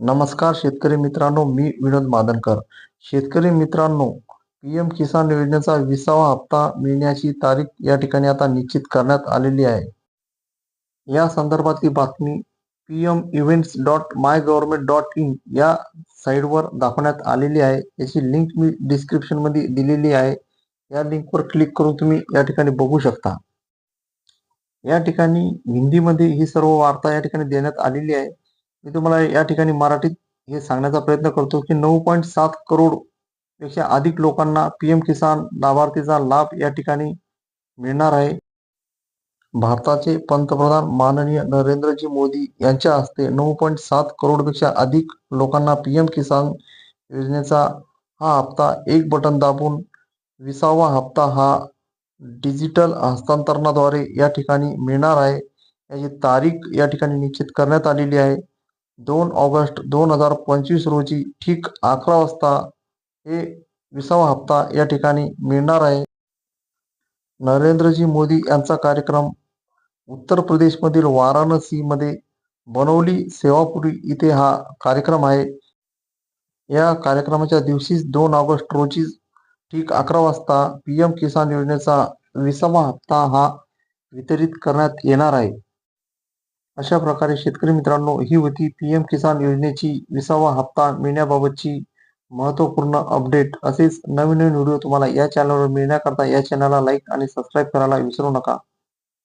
नमस्कार शेतकरी मित्रांनो मी विनोद मादनकर. शेतकरी मित्रांनो पी एम किसान योजनेचा विसावा हप्ता मिळण्याची तारीख या ठिकाणी आता निश्चित करण्यात आलेली आहे. या संदर्भातली बातमी P M events dot my government dot in या साईटवर दाखवण्यात आलेली आहे. याची लिंक मी डिस्क्रिप्शनमध्ये दिलेली आहे. या लिंकवर क्लिक करून तुम्ही या ठिकाणी बघू शकता. या ठिकाणी हिंदीमध्ये ही सर्व वार्ता या ठिकाणी देण्यात आलेली आहे. मी तुम्हाला या ठिकाणी मराठीत हे सांगण्याचा प्रयत्न करतो की नऊ पॉईंट सात करोडपेक्षा अधिक लोकांना पीएम किसान लाभार्थीचा लाभ या ठिकाणी मिळणार आहे. भारताचे पंतप्रधान माननीय नरेंद्रजी मोदी यांच्या हस्ते नऊ पॉईंट सात करोडपेक्षा अधिक लोकांना पीएम किसान योजनेचा हा हप्ता एक बटन दाबून विसावा हप्ता हा डिजिटल हस्तांतरणाद्वारे या ठिकाणी मिळणार आहे. याची तारीख या ठिकाणी निश्चित करण्यात आलेली आहे. दोन ऑगस्ट दोन हजार पंचवीस रोजी ठीक अकरा वाजता हे विसावा हप्ता या ठिकाणी मिळणार आहे. नरेंद्रजी मोदी यांचा कार्यक्रम उत्तर प्रदेशमधील वाराणसीमध्ये बनवली सेवापुरी इथे हा कार्यक्रम आहे. या कार्यक्रमाच्या दिवशीच दोन ऑगस्ट रोजी ठीक अकरा वाजता पी एम किसान योजनेचा विसावा हप्ता हा वितरित करण्यात येणार आहे. अशा प्रकारे शेतकरी मित्रांनो ही होती पी एम किसान योजनेची विसावा हप्ता मिळण्याबाबतची महत्त्वपूर्ण अपडेट असेच नवीन नवीन व्हिडिओ तुम्हाला या चॅनलवर मिळण्याकरता या चॅनलला लाईक आणि सबस्क्राईब करायला विसरू नका.